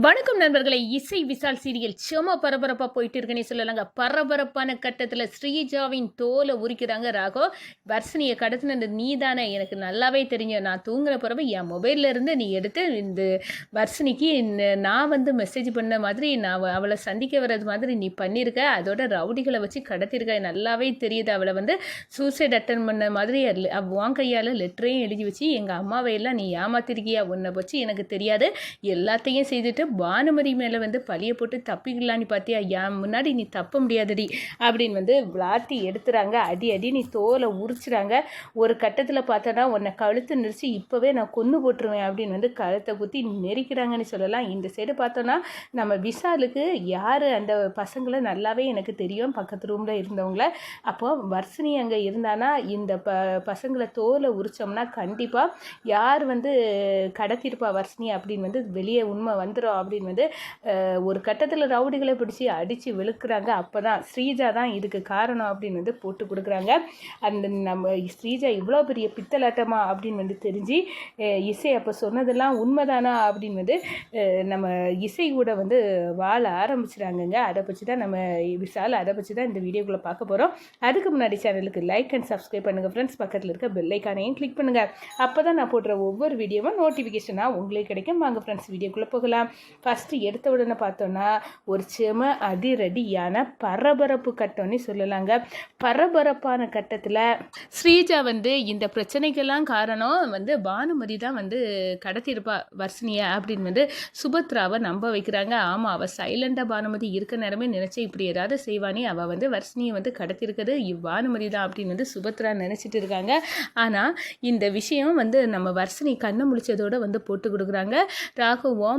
வணக்கம் நண்பர்களை. இசை விசால் சீரியல் செம பரபரப்பாக போயிட்டு இருக்குன்னே சொல்லலாங்க. பரபரப்பான கட்டத்தில் ஸ்ரீஜாவின் தோலை உரிக்கிறாங்க ராகோ வர்ஷினியை கடத்தினது நீ தானே எனக்கு நல்லாவே தெரியும். நான் தூங்குற பிறகு என் மொபைல்ல இருந்து நீ எடுத்து இந்த வர்ஷினிக்கு நான் வந்து மெசேஜ் பண்ண மாதிரி நான் அவளை சந்திக்க வர்றது மாதிரி நீ பண்ணியிருக்க அதோட ரவுடிகளை வச்சு கடத்திருக்க. நல்லாவே தெரியுது. அவளை வந்து சூசைட் அட்டன் பண்ண மாதிரி அதுல- அவ உன் கையால் லெட்டரையும் எழுதி வச்சு எங்கள் அம்மாவை எல்லாம் நீ ஏமாத்திருக்கியா? உன்னை வச்சு எனக்கு தெரியாது. எல்லாத்தையும் செய்துட்டு பானுமதி மேலே வந்து பழியை போட்டு தப்பிக்கலான்னு பார்த்தியா என் முன்னாடி நீ தப்ப முடியாதடி அப்படின்னு வந்து விளாட்டி எடுத்துறாங்க. அடி அடி நீ தோலை உரிச்சுறாங்க. ஒரு கட்டத்தில் பார்த்தோன்னா உன்னை கழுத்து நெரிச்சு இப்போவே நான் கொன்று போட்டுருவேன் அப்படின்னு வந்து கழுத்தை குத்தி நெரிக்கிறாங்கன்னு சொல்லலாம். இந்த சைடு பார்த்தோன்னா நம்ம விஷாலுக்கு யார் அந்த பசங்களை நல்லாவே எனக்கு தெரியும் பக்கத்து ரூமில் இருந்தவங்கள. அப்போ வர்ஷினி அங்கே இருந்தானா இந்த ப பசங்களை தோலை உரிச்சோம்னா கண்டிப்பாக யார் வந்து கடத்திருப்பா வர்ஷினி அப்படின்னு வந்து வெளியே உண்மை வந்துடும் அப்படின்னு வந்து ஒரு கட்டத்தில் ரவுடிகளை பிடிச்சி அடித்து வெளுக்குறாங்க. அப்போ தான் ஸ்ரீஜா தான் இதுக்கு காரணம் அப்படின்னு வந்து போட்டு கொடுக்குறாங்க. அந்த நம்ம ஸ்ரீஜா இவ்வளோ பெரிய பித்தலாட்டமா அப்படின்னு வந்து தெரிஞ்சு இசை அப்போ சொன்னதெல்லாம் உண்மைதானா அப்படின்னு வந்து நம்ம இசை கூட வந்து வாழ ஆரம்பிச்சிட்டாங்கங்க அதை பற்றி தான் நம்ம விசால் அதை பற்றி தான் இந்த வீடியோக்குள்ளே பார்க்க போகிறோம் அதுக்கு முன்னாடி சேனலுக்கு லைக் அண்ட் சப்ஸ்கிரைப் பண்ணுங்கள் ஃப்ரெண்ட்ஸ் பக்கத்தில் இருக்க பெல்லைக்கானையும் கிளிக் பண்ணுங்கள் அப்போ தான் நான் போடுற ஒவ்வொரு வீடியோவும் நோட்டிஃபிகேஷனாக உங்களுக்கு கிடைக்கும். வாங்க ஃப்ரெண்ட்ஸ் வீடியோக்குள்ளே போகலாம். ஃபஸ்ட்டு எடுத்த உடனே பார்த்தோன்னா ஒரு செம அதிரடியான பரபரப்பு கட்டம்னு சொல்லலாங்க. பரபரப்பான கட்டத்தில் ஸ்ரீஜா வந்து இந்த பிரச்சனைக்கெல்லாம் காரணம் வந்து பானுமதி தான் வந்து கடத்தியிருப்பா வர்ஷினியை அப்படின்னு வந்து சுபத்ராவை நம்ப வைக்கிறாங்க. ஆமாம் அவள் சைலண்டாக பானுமதி இருக்க நேரமே நினச்சி இப்படி ஏதாவது செய்வானே. அவள் வந்து வர்ஷினியை வந்து கடத்திருக்கிறது இவ்வானுமதி தான் அப்படின்னு வந்து சுபத்ரா நினச்சிட்டு இருக்காங்க. ஆனால் இந்த விஷயம் வந்து நம்ம வர்ஷினி கண்ணை முழிச்சதோடு வந்து போட்டு கொடுக்குறாங்க. ராகு ஓ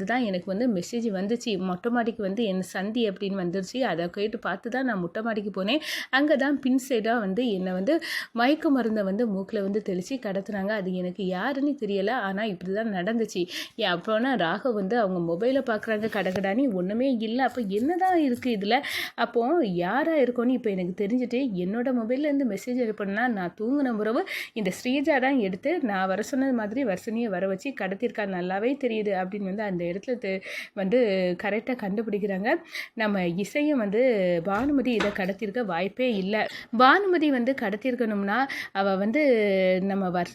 மொபைல்லேருந்து தான் எனக்கு வந்து மெசேஜ் வந்துச்சு. மொட்டை மாடிக்கு வந்து என் சந்தி அப்படின்னு வந்துருச்சு. அதை கேட்டு பார்த்து தான் நான் மொட்டை மாடிக்கு போனேன். அங்கே தான் பின் சைடாக வந்து என்னை வந்து மயக்க மருந்தை வந்து மூக்கில் வந்து தெளித்து கடத்துனாங்க. அது எனக்கு யாருன்னு தெரியலை. ஆனால் இப்படி தான் நடந்துச்சு அப்போனா அப்புறம்னா ராகவ் வந்து அவங்க மொபைலை பார்க்குறாங்க கடகடானி ஒன்றுமே இல்லை. அப்போ என்ன தான் இருக்குது இதில்? அப்போது யாராக இருக்கும்னு இப்போ எனக்கு தெரிஞ்சுட்டு என்னோட மொபைல்லேருந்து மெசேஜ் அனுப்பினா நான் தூங்கின உறவு இந்த ஸ்ரீஜா தான் எடுத்து நான் வர சொன்னது மாதிரி வருஷனையே வர வச்சு கடத்திருக்கா நல்லாவே தெரியுது அப்படின்னு வந்து அந்த இடத்துல வந்து கரெக்டாக கண்டுபிடிக்கிறாங்க. நம்ம இசையும் வந்து பானுமதி இதை கடத்திருக்க வாய்ப்பே இல்லை. பானுமதி வந்து கடத்திருக்கணும்னா அவள் வந்து நம்ம வர்ஷ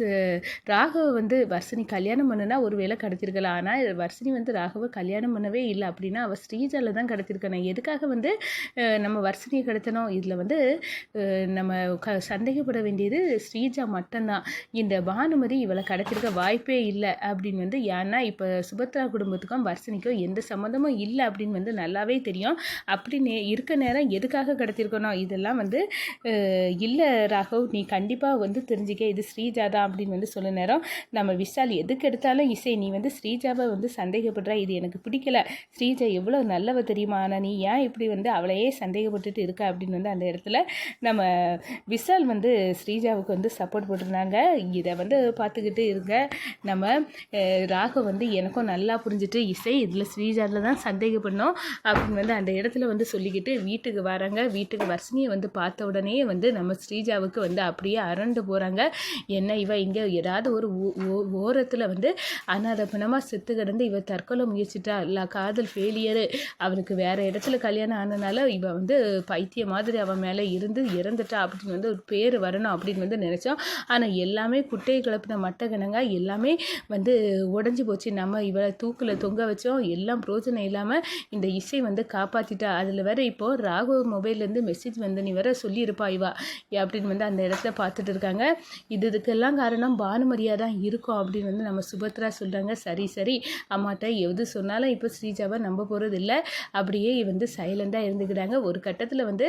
ராகவ வந்து வர்ஷினி கல்யாணம் பண்ணுனா ஒரு வேளை கடத்திருக்கலாம் ஆனால் வர்ஷினி வந்து ராகவ கல்யாணம் பண்ணவே இல்லை அப்படின்னா அவள் ஸ்ரீஜாவில் தான் கடத்திருக்கணும் எதுக்காக வந்து நம்ம வர்ஷினியை கடத்தணும்? இதில் வந்து நம்ம க சந்தேகப்பட வேண்டியது ஸ்ரீஜா மட்டும்தான். இந்த பானுமதி இவளை கடத்திருக்க வாய்ப்பே இல்லை அப்படின்னு வந்து ஏன்னா இப்போ சுபத்ரா குடும்பத்துக்கும் வர்சனைக்கும் எந்த சம்மந்தமும் இல்லை அப்படின்னு வந்து நல்லாவே தெரியும். அப்படி நே இருக்க நேரம் எதுக்காக கிடச்சிருக்கணும் இதெல்லாம் வந்து இல்லை ராகவ் நீ கண்டிப்பாக வந்து தெரிஞ்சுக்க. இது ஸ்ரீஜா தான் அப்படின்னு வந்து சொல்ல நேரம். நம்ம விஷால் எதுக்கு எடுத்தாலும் இசை நீ வந்து ஸ்ரீஜாவை வந்து சந்தேகப்படுற. இது எனக்கு பிடிக்கல. ஸ்ரீஜா எவ்வளோ நல்லவ தெரியுமா? ஆனால் நீ ஏன் இப்படி வந்து அவளையே சந்தேகப்பட்டுட்டு இருக்க? அப்படின்னு வந்து அந்த இடத்துல நம்ம விஷால் வந்து ஸ்ரீஜாவுக்கு வந்து சப்போர்ட் போட்டிருந்தாங்க. இதை வந்து பார்த்துக்கிட்டு இருங்க. நம்ம ராகவ் வந்து எனக்கும் நல்லா தெரிஞ்சுட்டு இசை இதில் ஸ்ரீஜாவில் தான் சந்தேகப்படணும் அப்படின்னு வந்து அந்த இடத்துல வந்து சொல்லிக்கிட்டு வீட்டுக்கு வராங்க. வீட்டுக்கு வர்ஷினியை வந்து பார்த்த உடனே வந்து நம்ம ஸ்ரீஜாவுக்கு வந்து அப்படியே அரண்டு போகிறாங்க என்ன இவ இங்கே ஏதாவது ஒரு ஓரத்தில் வந்து அனாதபனமாக செத்து கிடந்து இவ தற்கொலை முயற்சிட்டா? இல்லை காதல் ஃபெயிலியரு அவனுக்கு வேற இடத்துல கல்யாணம் ஆனனால இவ வந்து பைத்திய மாதிரி அவன் மேலே இருந்து இறந்துட்டா அப்படின்னு வந்து ஒரு பேர் வரணும் அப்படின்னு வந்து நினச்சோம். ஆனால் எல்லாமே குட்டையை கிளப்பின மட்டகணங்க எல்லாமே வந்து உடஞ்சி போச்சு. நம்ம இவளை தூக்கில் தொங்க வச்சோம். எல்லாம் பிரோஜனம் இல்லாமல் இந்த இசை வந்து காப்பாற்றிட்டா அதில் வேற இப்போது ராகு மொபைல்லேருந்து மெசேஜ் வந்து நீ வேற சொல்லியிருப்பா இவா. அப்படின்னு வந்து அந்த இடத்துல பார்த்துட்டு இருக்காங்க. இது இதுக்கெல்லாம் காரணம் பானுமரியாக தான் இருக்கும் அப்படின்னு வந்து நம்ம சுபத்ரா சொல்கிறாங்க சரி சரி. அம்மாட்ட எது சொன்னாலும் இப்போ ஸ்ரீஜாவை நம்ப போகிறது இல்லை அப்படியே வந்து சைலண்டாக இருந்துக்கிறாங்க. ஒரு கட்டத்தில் வந்து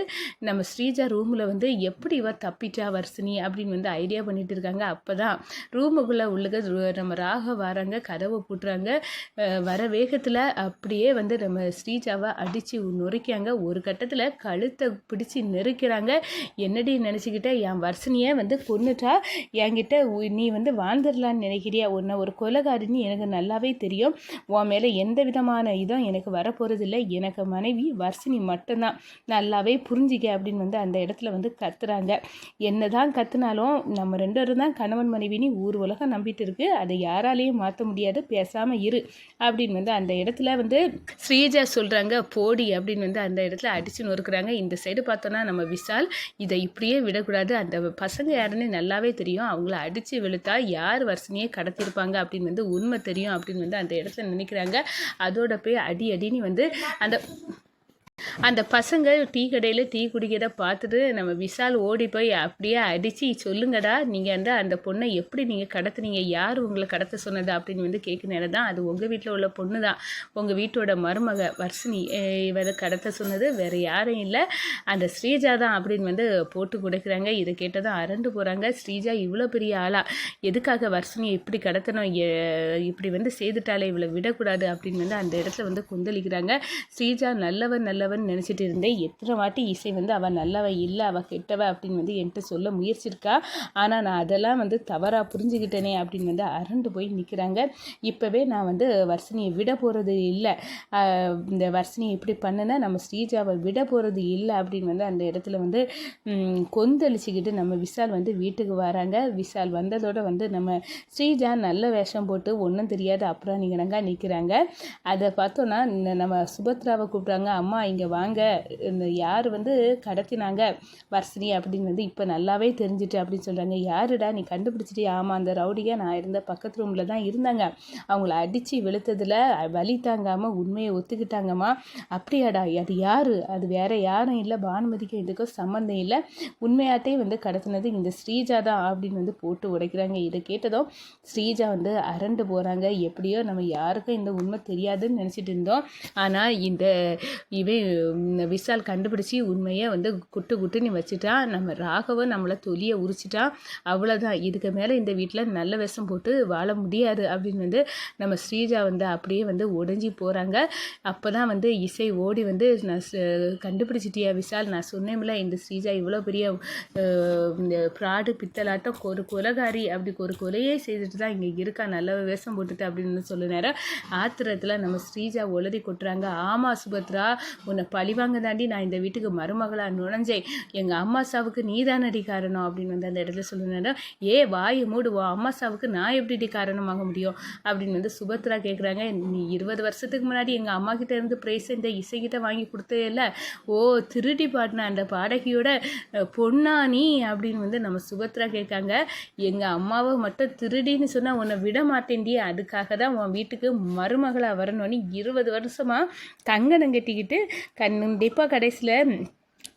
நம்ம ஸ்ரீஜா ரூமில் வந்து எப்படி இவ தப்பிட்டா வர்சினி அப்படின்னு வந்து ஐடியா பண்ணிட்டு இருக்காங்க. அப்போ தான் ரூமுக்குள்ளே உள்ளக நம்ம ராக வராங்க கதவை பூட்டுறாங்க. வர வேகத்தில் அப்படியே வந்து நம்ம ஸ்ரீஜாவை அடித்து நொறுக்கியாங்க. ஒரு கட்டத்தில் கழுத்தை பிடிச்சி நெருக்கிறாங்க. என்னடி நினச்சிக்கிட்ட? என் வர்ஷினியை வந்து கொன்னுட்டா? என்கிட்ட நீ வந்து வாழ்ந்துடலான்னு நினைக்கிறியா? உன்னை ஒரு கொலகாரின்னு எனக்கு நல்லாவே தெரியும். உன் மேலே எந்த விதமான இதுவும் எனக்கு வரப்போகிறதில்ல எனக்கு மனைவி வர்ஷினி மட்டும்தான். நல்லாவே புரிஞ்சிக்க அப்படின்னு வந்து அந்த இடத்துல வந்து கத்துறாங்க. என்ன தான் கத்துனாலும் நம்ம ரெண்டு பேரும் தான் கணவன் மனைவின்னு ஊர் உலகம் நம்பிட்டு இருக்கு. அதை யாராலையும் மாற்ற முடியாது. பேசாமல் இரு. அப்படின்னு வந்து அந்த இடத்துல வந்து ஸ்ரீஜா சொல்கிறாங்க போடி அப்படின்னு வந்து அந்த இடத்துல அடித்து நொறுக்குறாங்க. இந்த சைடு பார்த்தோன்னா நம்ம விஷால் இதை இப்படியே விடக்கூடாது. அந்த பசங்க யாருன்னு நல்லாவே தெரியும். அவங்கள அடித்து வெளுத்தா யார் வர்ஷினியே கடத்திருப்பாங்க அப்படின்னு வந்து உண்மை தெரியும் அப்படின்னு வந்து அந்த இடத்துல நினைக்கிறாங்க. அதோட போய் அடி அடின்னு வந்து அந்த அந்த பசங்க டீ கடையில் டீ குடிக்கிறத பார்த்துட்டு நம்ம விஷால் ஓடி போய் அப்படியே அடித்து சொல்லுங்கடா நீங்கள் வந்து அந்த பொண்ணை எப்படி நீங்கள் கடத்துனீங்க? யார் உங்களை கடத்த சொன்னது? அப்படின்னு வந்து கேட்க நேரம் தான். அது உங்கள் வீட்டில் உள்ள பொண்ணு தான். உங்கள் வீட்டோட மருமக வர்ஷினி இவரை கடத்த சொன்னது வேறு யாரும் இல்லை. அந்த ஸ்ரீஜா தான் அப்படின்னு வந்து போட்டு கொடுக்குறாங்க. இதை கேட்டதும் அரண்டு போகிறாங்க ஸ்ரீஜா இவ்வளோ பெரிய ஆளா? எதுக்காக வர்ஷினியை இப்படி கடத்தணும்? இப்படி வந்து செய்துட்டாலே இவளை விடக்கூடாது. அப்படின்னு வந்து அந்த இடத்துல வந்து கொந்தளிக்கிறாங்க. ஸ்ரீஜா நல்லவன் நல்ல நல்லவன் நினச்சிட்டு இருந்தேன். எத்தனை வாட்டி இசை வந்து அவள் நல்லவ இல்லை அவள் கெட்டவ அப்படின்னு வந்து என்கிட்ட சொல்ல முயற்சிருக்கா ஆனால் நான் அதெல்லாம் வந்து தவறாக புரிஞ்சுக்கிட்டேனே அப்படின்னு வந்து அரண்டு போய் நிற்கிறாங்க இப்போவே நான் வந்து வர்ஷினியை விட போகிறது இல்லை. இந்த வர்ஷினியை இப்படி பண்ணுனா நம்ம ஸ்ரீஜாவை விட போகிறது இல்லை அப்படின்னு வந்து அந்த இடத்துல வந்து ம், கொந்தளிச்சுக்கிட்டு நம்ம விஷால் வந்து வீட்டுக்கு வராங்க. விஷால் வந்ததோட வந்து நம்ம ஸ்ரீஜா நல்ல வேஷம் போட்டு ஒன்றும் தெரியாத அப்புறம் நீங்க நிற்கிறாங்க அதை பார்த்தோன்னா நம்ம சுபத்ராவை கூப்பிட்றாங்க. அம்மா இங்கே வாங்க. இந்த யார் வந்து கடத்தினாங்க? வர்ஷினி அப்படின்னு வந்து இப்போ நல்லாவே தெரிஞ்சுட்டு அப்படின்னு சொல்கிறாங்க யாருடா நீ கண்டுபிடிச்சிட்டு ஆமாம் அந்த ரவுடியாக நான் இருந்த பக்கத்து ரூமில் தான் இருந்தாங்க. அவங்கள அடித்து வெளுத்ததில் வலி தாங்காமல் உண்மையை ஒத்துக்கிட்டாங்கம்மா. அப்படியாடா அது யார்? அது வேற யாரும் இல்லை. பானுமதிக்கும் இதுக்கும் சம்மந்தம் இல்லை. உண்மையாட்டே வந்து கடத்தினது இந்த ஸ்ரீஜா தான் அப்படின்னு வந்து போட்டு உடைக்கிறாங்க. இதை கேட்டதும் ஸ்ரீஜா வந்து அரண்டு போகிறாங்க எப்படியோ நம்ம யாருக்கும் இந்த உண்மை தெரியாதுன்னு நினச்சிட்டு இருந்தோம். ஆனால் இந்த இவன் விஷால் கண்டுபிடிச்சி உண்மையை வந்து குட்டு குட்டுன்னு வச்சுட்டான் நம்ம ராகவன் நம்மளை தொலியை உரிச்சிட்டான் அவ்வளோதான் இதுக்கு மேலே இந்த வீட்டில் நல்ல விஷம் போட்டு வாழ முடியாது அப்படின்னு வந்து நம்ம ஸ்ரீஜா வந்து அப்படியே வந்து உடைஞ்சி போகிறாங்க அப்போ தான் வந்து இசை ஓடி வந்து நான் கண்டுபிடிச்சிட்டியா விஷால் நான் சொன்னேன்ல இந்த ஸ்ரீஜா இவ்வளோ பெரிய இந்த ப்ராடு பித்தலாட்டம் ஒரு கொலகாரி அப்படி ஒரு கொலையே செய்துட்டு தான் இங்கே இருக்கா நல்ல வேஷம் போட்டுட்டு அப்படின்னு சொல்ல நேரம் ஆத்திரத்தில் நம்ம ஸ்ரீஜா உளறி கொட்டுறாங்க. ஆமாம் சுபத்ரா உன்னை பழிவாங்க தாண்டி நான் இந்த வீட்டுக்கு மருமகளாக நுழைஞ்சேன். எங்கள் அம்மா சாவுக்கு நீ தானடி காரணம் அப்படின்னு வந்து அந்த இடத்துல சொல்ல ஏ வாயை மூடு உன் அம்மா சாவுக்கு நான் எப்படி காரணமாக முடியும்? அப்படின்னு வந்து சுபத்ரா கேட்குறாங்க நீ இருபது வருஷத்துக்கு முன்னாடி எங்கள் அம்மா கிட்ட இருந்து ப்ரைஸ் இந்த இசைக்கிட்ட வாங்கி கொடுத்தேல்ல? ஓ திருடி பாடின அந்த பாடகியோட பொண்ணா நீ அப்படின்னு வந்து நம்ம சுபத்ரா கேட்காங்க. எங்கள் அம்மாவை மட்டும் திருடின்னு சொன்னால் உன்னை விட மாட்டேன்டி. அதுக்காக தான் உன் வீட்டுக்கு மருமகளாக வரணும்னு இருபது வருஷமாக தங்கணம் கட்டிக்கிட்டு கண்டிப்பாக கடைசியில்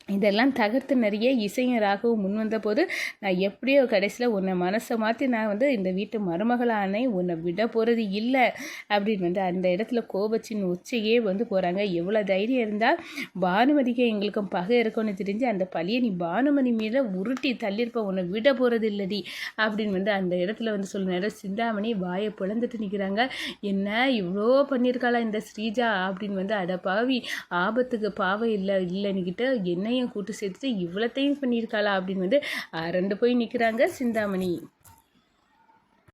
இதெல்லாம் தகர்த்து நிறைய இசையும் ராகவும் முன்வந்த போது நான் எப்படியோ கடைசியில் உன்னை மனசை மாற்றி நான் வந்து இந்த வீட்டு மருமகளானே உன்னை விட போகிறது இல்லை அப்படின்னு வந்து அந்த இடத்துல கோபச்சின் உச்சையே வந்து போகிறாங்க எவ்வளோ தைரியம் இருந்தால் பானுமதிக்கு எங்களுக்கும் பகை இருக்கும்னு தெரிஞ்சு அந்த பழியை நீ பானுமதி மீத உருட்டி தள்ளியிருப்ப உன்னை விட போகிறது இல்லடி அப்படின்னு வந்து அந்த இடத்துல வந்து சொல்ல நேரம் சிந்தாமணி வாயை பிளந்துட்டு நிற்கிறாங்க என்ன இவ்வளோ பண்ணியிருக்காளா இந்த ஸ்ரீஜா அப்படின்னு வந்து அட பாவி ஆபத்துக்கு பாவம் இல்லை இல்லைன்னுக்கிட்ட என்னையும் கூட்டு சேர்த்துட்டு இவ்வளோத்தையும் பண்ணியிருக்காளா அப்படின்னு வந்து ரெண்டு போய் நிற்கிறாங்க சிந்தாமணி.